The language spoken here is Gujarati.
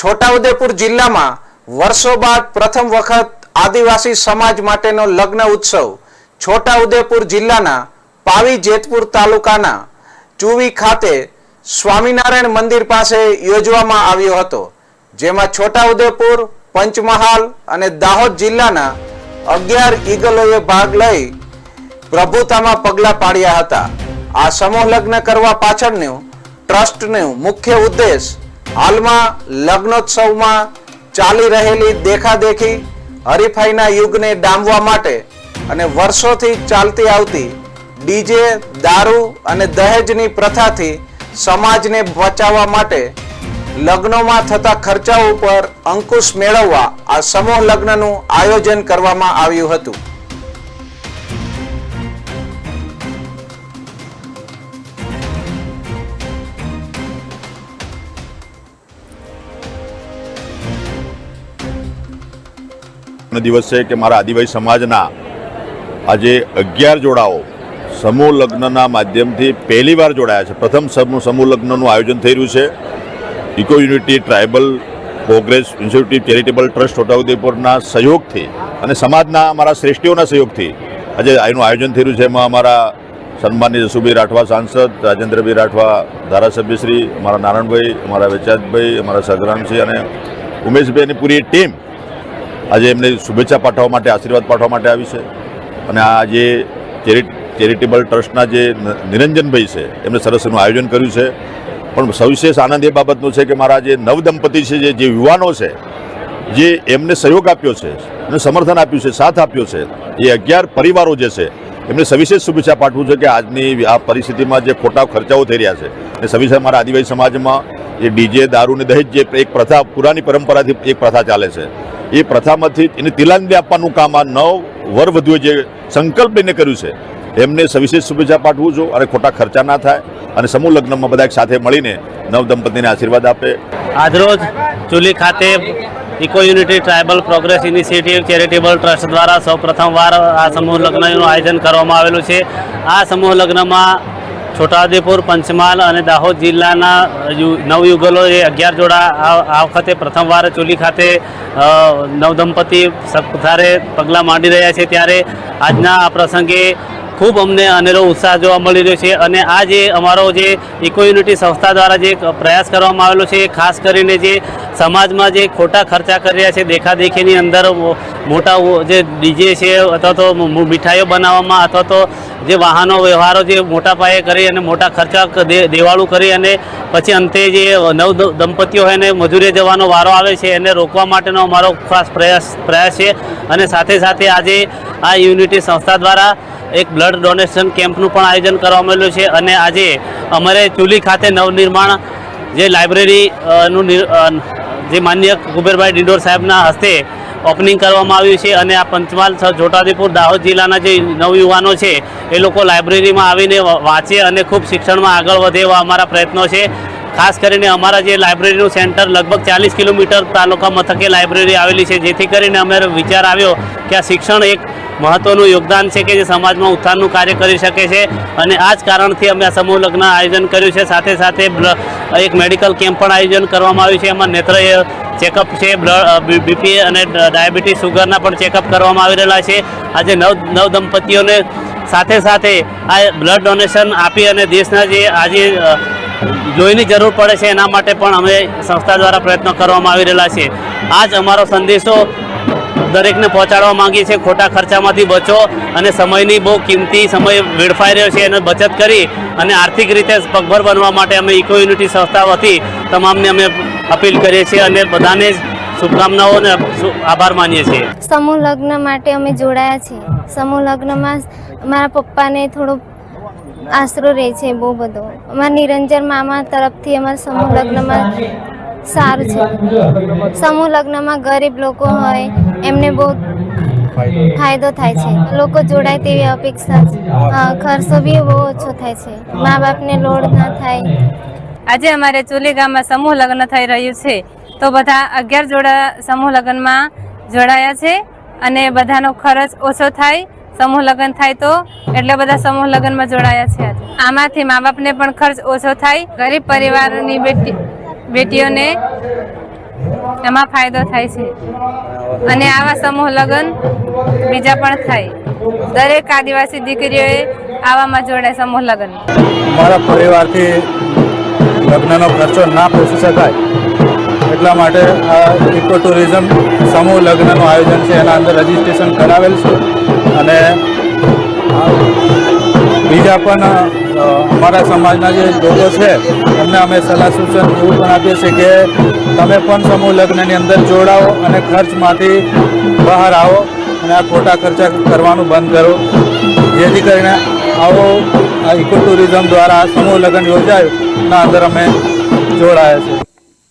છોટાઉદેપુર જિલ્લામાં વર્ષો બાદ પ્રથમ વખત આદિવાસી સમાજ માટેનો લગ્ન ઉત્સવ છોટાઉદેપુર જિલ્લાના પાવી જેતપુર તાલુકાના ચુવી ખાતે સ્વામિનારાયણ મંદિર પાસે યોજવામાં આવ્યો હતો, જેમાં છોટાઉદેપુર, પંચમહાલ અને દાહોદ જિલ્લાના અગિયાર ઈગલોએ ભાગ લઈ પ્રભુતામાં પગલાં પાડ્યા હતા. આ સમૂહ લગ્ન કરવા પાછળનું ટ્રસ્ટનું મુખ્ય ઉદ્દેશ હાલમાં લગ્નોત્સવમાં ચાલી રહેલી દેખાદેખી હરીફાઈના યુગને ડામવા માટે અને વર્ષોથી ચાલતી આવતી ડીજે, દારૂ અને દહેજની પ્રથાથી સમાજને બચાવવા માટે લગ્નોમાં થતા ખર્ચાઓ ઉપર અંકુશ મેળવવા આ સમૂહ લગ્નનું આયોજન કરવામાં આવ્યું હતું. દિવસ કે મારા આદિવાસી સમાજના આજે અગિયાર જોડાઓ સમૂહ લગ્નના માધ્યમથી પહેલીવાર જોડાયા છે. પ્રથમ સમૂહ લગ્નનું આયોજન થઈ રહ્યું છે. Eco unity tribal progress institute charitable trust છોટાઉદેપુરના સહયોગથી અને સમાજના અમારા શ્રેષ્ઠીઓના સહયોગથી આજે આનું આયોજન થઈ રહ્યું છે. એમાં અમારા સન્માનની જસુભાઈ રાઠવા સાંસદ, રાજેન્દ્રભાઈ રાઠવા ધારાસભ્યશ્રી અમારા નારાયણભાઈ, અમારા વેચાતભાઈ, અમારા સગરામસિંહ અને ઉમેશભાઈની પૂરી ટીમ આજે એમને શુભેચ્છા પાઠવવા માટે, આશીર્વાદ પાઠવવા માટે આવી છે. અને આ જે ચેરિટેબલ ટ્રસ્ટના જે નિરંજનભાઈ છે એમણે સરસ એનું આયોજન કર્યું છે. પણ સવિશેષ આનંદ એ બાબતનો છે કે મારા જે નવદંપતિ છે, જે જે યુવાનો છે, જે એમને સહયોગ આપ્યો છે, એમને સમર્થન આપ્યું છે, સાથ આપ્યો છે, એ અગિયાર પરિવારો જે છે, એમને સવિશેષ શુભેચ્છા પાઠવું છે કે આજની આ પરિસ્થિતિમાં જે ખોટા ખર્ચાઓ થઈ રહ્યા છે અને સવિશેષ મારા આદિવાસી સમાજમાં એ ડીજે દારૂને દહેજ જે એક પ્રથા, પુરાની પરંપરાથી એક પ્રથા ચાલે છે એ પ્રથામાંથી એને તિલાંજલિ આપવાનું કામ આ નવ વર વધુએ જે સંકલ્પ લઈને કર્યું છે, એમને સવિશેષ શુભેચ્છા પાઠવું છું. અને ખોટા ખર્ચા ના થાય અને સમૂહ લગ્નમાં બધા સાથે મળીને નવ દંપતીને આશીર્વાદ આપે. આજરોજ ચુલી ખાતે eco unity tribal progress initiative charitable trust દ્વારા સૌ પ્રથમવાર આ સમૂહ લગ્નનું આયોજન કરવામાં આવેલું છે. આ સમૂહ લગ્નમાં છોટાઉદેપુર, પંચમહાલ અને દાહોદ જિલ્લાના યુ- નવયુગલો એ અગિયાર જોડા આ વખતે પ્રથમવાર ચોલી ખાતે નવદંપતિ સત્તારે પગલાં માંડી રહ્યા છે. ત્યારે આજના આ પ્રસંગે ખૂબ અમને અનેરો ઉત્સાહ જોવા મળી રહ્યો છે અને આ જે અમારો જે ઇકો યુનિટી સંસ્થા દ્વારા જે પ્રયાસ કરવામાં આવેલો છે, ખાસ કરીને જે સમાજમાં જે ખોટા ખર્ચા કરી રહ્યા છે, દેખાદેખીની અંદર મોટા જે ડીજે છે અથવા તો મીઠાઈઓ બનાવવામાં અથવા તો જે વાહનો, વ્યવહારો જે મોટા પાયે કરી અને મોટા ખર્ચા દેવાળું કરી અને પછી અંતે જે નવ દંપતીઓ હોય એને મજૂરીએ જવાનો વારો આવે છે, એને રોકવા માટેનો અમારો ખાસ પ્રયાસ પ્રયાસ છે અને સાથે સાથે આજે આ યુનિટી સંસ્થા દ્વારા એક બ્લડ ડોનેશન કેમ્પનું પણ આયોજન કરવામાં આવેલું છે અને આજે અમારે ચુલી ખાતે નવનિર્માણ જે લાઇબ્રેરીનું જે માન્ય કુબેરભાઈ ડિંડોર સાહેબના હસ્તે ઓપનિંગ કરવામાં આવ્યું છે અને આ પંચમહાલ છોટાઉદેપુર દાહોદ જિલ્લાના જે નવયુવાનો છે, એ લોકો લાઇબ્રેરીમાં આવીને વાંચે અને ખૂબ શિક્ષણમાં આગળ વધે એવા અમારા પ્રયત્નો છે. ખાસ કરીને અમારા જે લાઇબ્રેરીનું સેન્ટર લગભગ ચાલીસ કિલોમીટર તાલુકા મથકે લાઇબ્રેરી આવેલી છે, જેથી કરીને અમારો વિચાર આવ્યો કે આ શિક્ષણ એક મહત્વનું યોગદાન છે કે જે સમાજમાં ઉત્થાનનું કાર્ય કરી શકે છે. અને આ જ કારણથી અમે આ સમૂહ લગ્ન આયોજન કર્યું છે. સાથે સાથે એક મેડિકલ કેમ્પ પણ આયોજન કરવામાં આવ્યું છે. એમાં નેત્ર ચેકઅપ છે બ્લડ બીપી અને ડાયાબિટીસ સુગરના પણ ચેકઅપ કરવામાં આવી રહેલા છે. આજે નવ નવ દંપતીઓને સાથે સાથે આ બ્લડ ડોનેશન આપી અને દેશના જે આજે જોઈની જરૂર પડે છે એના માટે પણ અમે સંસ્થા દ્વારા પ્રયત્નો કરવામાં આવી રહેલા છે. આ જ અમારો સંદેશો દરેકને પહોંચાડવા માંગીએ છીએ ખોટા ખર્ચામાંથી બચો અને સમયની બહુ કિંમતી સમય વેડફાઈ રહ્યો છે. એને બચત કરી અને આર્થિક રીતે પગભર બનવા માટે અમે ઇકો યુનિટી સંસ્થા વતી તમામને અમે અપીલ કરીએ છીએ અને બધાને શુભકામનાઓ અને આભાર માનીએ છીએ. સમૂહ લગ્ન માટે અમે જોડાયા છીએ. સમૂહ લગ્નમાં મારા પપ્પાને થોડો આશરો રહે છે બહુ બધો. અમારા નિરંજન મામા તરફથી અમારા સમૂહ લગ્નમાં સારું છે. સમૂહ લગ્નમાં ગરીબ લોકો હોય, એમને બહુ ફાયદો થાય છે. લોકો જોડાય તેવી અપેક્ષા ખર્ચો બી બહુ ઓછો થાય છે. મા બાપને લોડ ના થાય. આજે અમારે ચુલી ગામમાં સમૂહ લગ્ન થઈ રહ્યું છે. તો બધા અગિયાર જોડા સમૂહ લગ્નમાં જોડાયા છે અને બધાનો ખર્ચ ઓછો થાય, સમૂહ લગ્ન થાય તો એટલે બધા સમૂહ લગ્નમાં જોડાયા છે આમાંથી મા બાપને પણ ખર્ચ ઓછો થાય. ગરીબ પરિવારની બેટી બેટીઓને એમાં ફાયદો થાય છે. અને આવા સમૂહ લગ્ન બીજા પણ થાય. દરેક આદિવાસી દીકરીઓએ આવામાં જોડાય સમૂહ લગ્ન. મારા પરિવારથી લગ્નનો ખર્ચો ના પોષી શકાય. એટલા માટે આ ઇકો ટુરિઝમ સમૂહ લગ્નનું આયોજન છે, એના અંદર રજીસ્ટ્રેશન કરાવેલ છે. અને બીજા પણ અમારા સમાજના જે લોકો છે, એમને અમે સલાહ સૂચન એવું પણ આપીએ છીએ કે તમે પણ સમૂહ લગ્નની અંદર જોડાઓ અને ખર્ચમાંથી બહાર આવો અને આ ખોટા ખર્ચા કરવાનું બંધ કરો. જેથી કરીને આવો, આ ઇકો ટુરિઝમ દ્વારા સમૂહ લગ્ન યોજાયું, એના અંદર અમે જોડાયા છે